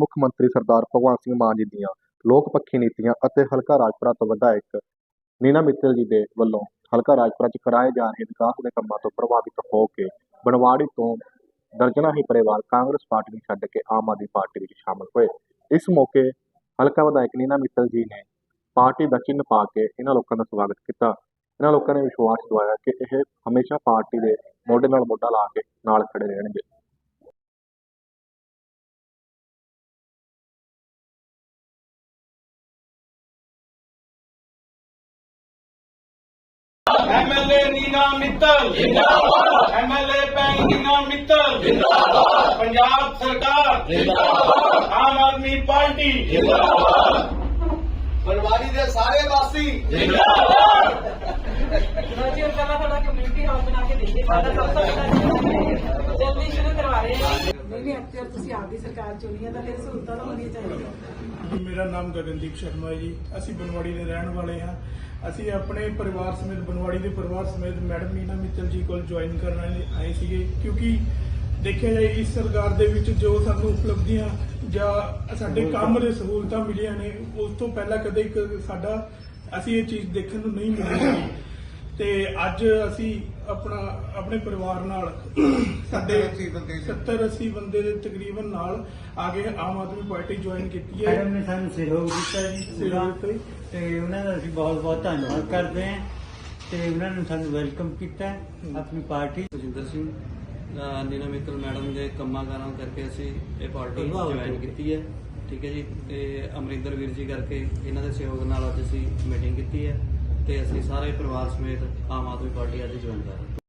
ਮੁੱਖ ਮੰਤਰੀ ਸਰਦਾਰ ਭਗਵੰਤ ਸਿੰਘ ਮਾਨ ਜੀ ਦੀਆਂ ਲੋਕ ਪੱਖੀ ਨੀਤੀਆਂ ਅਤੇ ਹਲਕਾ ਰਾਜਪੁਰਾ ਤੋਂ ਵਿਧਾਇਕ ਨੀਨਾ ਮਿੱਤਲ ਜੀ ਦੇ ਵੱਲੋਂ ਹਲਕਾ ਰਾਜਪੁਰਾ 'ਚ ਕਰਾਏ ਜਾ ਰਹੇ ਵਿਕਾਸ ਦੇ ਕੰਮਾਂ ਤੋਂ ਪ੍ਰਭਾਵਿਤ ਹੋ ਕੇ ਬਣਵਾੜੀ ਤੋਂ ਦਰਜਨਾਂ ਹੀ ਪਰਿਵਾਰ ਕਾਂਗਰਸ ਪਾਰਟੀ ਨੂੰ ਛੱਡ ਕੇ ਆਮ ਆਦਮੀ ਪਾਰਟੀ ਵਿੱਚ ਸ਼ਾਮਲ ਹੋਏ। ਇਸ ਮੌਕੇ ਹਲਕਾ ਵਿਧਾਇਕ ਨੀਨਾ ਮਿੱਤਲ ਜੀ ਨੇ ਪਾਰਟੀ ਦਾ ਚਿੰਨ੍ਹ ਪਾ ਕੇ ਇਹਨਾਂ ਲੋਕਾਂ ਦਾ ਸਵਾਗਤ ਕੀਤਾ। ਇਹਨਾਂ ਲੋਕਾਂ ਨੇ ਵਿਸ਼ਵਾਸ ਦਿਵਾਇਆ ਕਿ ਇਹ ਹਮੇਸ਼ਾ ਪਾਰਟੀ ਦੇ ਮੋਢੇ ਨਾਲ ਮੋਢਾ ਲਾ ਕੇ ਨਾਲ ਖੜੇ ਰਹਿਣਗੇ। ਐਮਐਲਏ ਨੀਨਾ ਮਿੱਤਲ ਜਿੰਦਾਬਾਦ ਐਮਐਲਏ ਪੈਂਗ ਨੀਨਾ ਮਿੱਤਲ ਜਿੰਦਾਬਾਦ ਪੰਜਾਬ ਸਰਕਾਰ ਜਿੰਦਾਬਾਦ ਆਮ ਆਦਮੀ ਪਾਰਟੀ ਬਨਵਾਰੀ ਦੇ ਸਾਰੇ ਵਾਸੀ ਰਾਜੀ ਹੁਣ ਪਹਿਲਾਂ ਤੁਹਾਡਾ ਕਮਿਊਨਿਟੀ ਹਾਲ ਬਣਾ ਕੇ ਦੇਈਏ ਸਾਡਾ ਸਭ ਤੋਂ ਪਹਿਲਾਂ ਜਲਦੀ ਸ਼ੁਰੂ ਕਰਵਾ ਰਹੇ ਹਾਂ ਨਹੀਂ ਤੁਸੀਂ ਆਪਦੀ ਸਰਕਾਰ ਚੁਣੀ ਹੈ ਤਾਂ ਫਿਰ ਸਹੂਲਤਾਂ ਤਾਂ ਹੋਣੀਆਂ ਚਾਹੀਦੀਆਂ। ਮੇਰਾ ਨਾਮ ਗਗਨਦੀਪ ਸ਼ਰਮਾ ਜੀ। ਅਸੀਂ ਬਨਵਾੜੀ ਦੇ ਰਹਿਣ ਵਾਲੇ ਹਾਂ। ਅਸੀਂ ਆਪਣੇ ਪਰਿਵਾਰ ਸਮੇਤ, ਬਨਵਾੜੀ ਦੇ ਪਰਿਵਾਰ ਸਮੇਤ ਮੈਡਮ ਨੀਨਾ ਮਿੱਤਲ ਜੀ ਕੋਲ ਜੁਆਇਨ ਕਰਨ ਆਏ- ਸੀਗੇ। ਕਿਉਂਕਿ ਦੇਖਿਆ ਜਾਏ, ਇਸ ਸਰਕਾਰ ਦੇ ਵਿੱਚ ਜੋ ਸਾਨੂੰ ਉਪਲਬਧੀਆਂ ਜਾਂ ਸਾਡੇ ਕੰਮ ਦੇ ਸਹੂਲਤਾਂ ਮਿਲੀਆਂ ਨੇ, ਉਸ ਤੋਂ ਪਹਿਲਾਂ ਕਦੇ ਸਾਡਾ ਅਸੀਂ ਇਹ ਚੀਜ਼ ਦੇਖਣ ਨੂੰ ਨਹੀਂ ਮਿਲੀ। ਸੀ ਤੇ ਅੱਜ ਅਸੀਂ ਆਪਣਾ ਆਪਣੇ ਪਰਿਵਾਰ ਨਾਲ ਸਾਡੇ 70 80 ਬੰਦੇ ਦੇ ਤਕਰੀਬਨ ਨਾਲ ਆ ਕੇ ਆਮ ਆਦਮੀ ਪਾਰਟੀ ਜੁਆਇਨ ਕੀਤੀ ਹੈ। ਮੈਡਮ ਨੇ ਸਾਨੂੰ ਸਹਿਯੋਗ ਦਿੱਤਾ ਜੀ ਪੂਰਾ। ਤੇ ਉਹਨਾਂ ਦਾ ਅਸੀਂ ਬਹੁਤ ਬਹੁਤ ਧੰਨਵਾਦ ਕਰਦੇ ਹਾਂ। ਤੇ ਉਹਨਾਂ ਨੇ ਸਾਨੂੰ ਵੈਲਕਮ ਕੀਤਾ ਆਪਣੀ ਪਾਰਟੀ। ਸੁਜਿੰਦਰ ਸਿੰਘ ਨੀਨਾ ਮਿੱਤਲ ਮੈਡਮ ਦੇ ਕੰਮਾਂ ਕਾਰਾਂ ਕਰਕੇ ਅਸੀਂ ਇਹ ਪਾਰਟੀ ਜੁਆਇਨ ਕੀਤੀ ਹੈ। ਠੀਕ ਹੈ ਜੀ। ਤੇ ਅਮਰਿੰਦਰ ਵੀਰ ਜੀ ਕਰਕੇ ਇਹਨਾਂ ਦੇ ਸਹਿਯੋਗ ਨਾਲ ਅੱਜ ਅਸੀਂ ਮੀਟਿੰਗ ਕੀਤੀ ਹੈ। ਤੇ ਅਸੀਂ ਸਾਰੇ ਪਰਿਵਾਰ ਸਮੇਤ ਆਮ ਆਦਮੀ ਪਾਰਟੀ ਅੱਜ ਜੁਆਇਨ ਕਰ ਰਹੇ ਹਾਂ।